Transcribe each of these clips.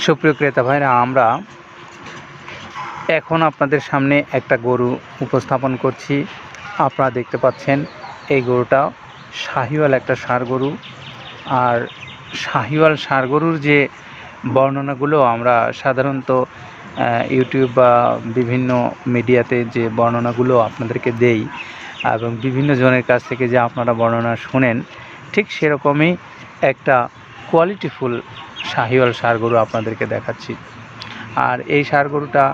সুপ্রিয় ক্রেতা ভাইরা, আমরা এখন আপনাদের সামনে একটা গরু উপস্থাপন করছি। আপনারা দেখতে পাচ্ছেন, এই গরুটা শাহিওয়াল একটা ষাঁড় গরু। আর শাহিওয়াল ষাঁড় গরুর যে বর্ণনাগুলো আমরা সাধারণত ইউটিউব বা বিভিন্ন মিডিয়াতে যে বর্ণনাগুলো আপনাদেরকে দেই এবং বিভিন্ন জনের কাছ থেকে যে আপনারা বর্ণনা শুনেন, ঠিক সেরকমই একটা কোয়ালিটিফুল শাহিওয়াল ষাঁড় গরু আপনাদেরকে দেখাচ্ছি। আর এই ষাঁড় গরুটা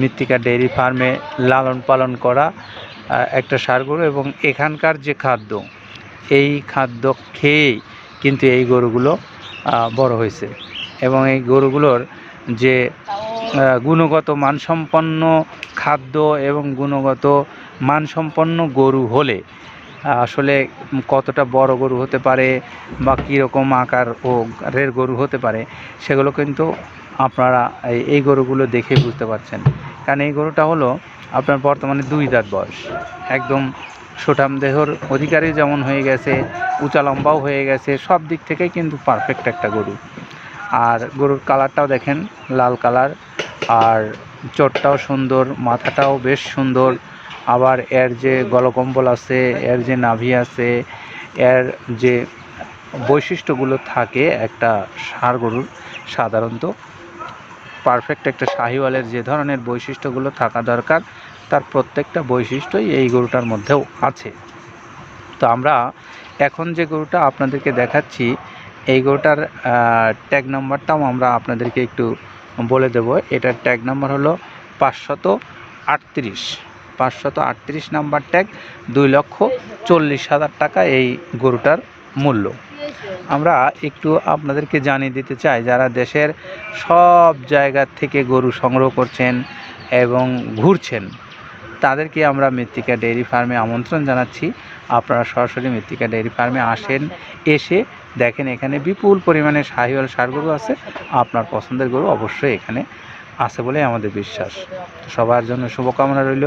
মৃত্তিকা ডেয়ারি ফার্মে লালন পালন করা একটা ষাঁড় গরু এবং এখানকার যে খাদ্য, এই খাদ্য খেয়েই কিন্তু এই গরুগুলো বড় হয়েছে। এবং এই গরুগুলোর যে গুণগত মানসম্পন্ন খাদ্য এবং গুণগত মানসম্পন্ন গরু হলে আসলে কতটা বড় গরু হতে পারে বা কীরকম আকার ও রের গরু হতে পারে, সেগুলো কিন্তু আপনারা এই- গরুগুলো দেখে বুঝতে পারছেন। কারণ এই গরুটা হলো আপনার বর্তমানে দুই দাঁত বয়স। একদম সুঠাম দেহর অধিকারী যেমন হয়ে গেছে, উঁচা লম্বাও হয়ে গেছে, সব দিক থেকেই কিন্তু পারফেক্ট একটা গরু। আর গরুর কালারটাও দেখেন, লাল কালার, আর চোটটাও সুন্দর, মাথাটাও বেশ সুন্দর। আবার এর যে গলকম্বল আছে, এর যে নাভি আছে, এর যে বৈশিষ্ট্যগুলো থাকে একটা ষাঁড় গরুর, সাধারণত পারফেক্ট একটা শাহিওয়ালের যে ধরনের বৈশিষ্ট্যগুলো থাকা দরকার, তার প্রত্যেকটা বৈশিষ্ট্যই এই গরুটার মধ্যেও আছে। তো আমরা এখন যে গরুটা আপনাদেরকে দেখাচ্ছি, এই গরুটার ট্যাগ নাম্বারটাও আমরা আপনাদেরকে একটু বলে দেব। এটার ট্যাগ নাম্বার হলো পাঁচশত আটত্রিশ। পাঁচশত আটত্রিশ নাম্বার ট্যাগ, দুই লক্ষ চল্লিশ হাজার টাকা এই গরুটার মূল্য। আমরা একটু আপনাদেরকে জানিয়ে দিতে চাই, যারা দেশের সব জায়গা থেকে গরু সংগ্রহ করছেন এবং ঘুরছেন, তাদেরকে আমরা মৃত্তিকা ডেয়ারি ফার্মে আমন্ত্রণ জানাচ্ছি। আপনারা সরাসরি মৃত্তিকা ডেয়ারি ফার্মে আসেন, এসে দেখেন এখানে বিপুল পরিমাণে শাহিওয়াল গরু আছে। আপনার পছন্দের গরু অবশ্যই এখানে আছে বলে আমাদের বিশ্বাস। সবার জন্য শুভকামনা রইল।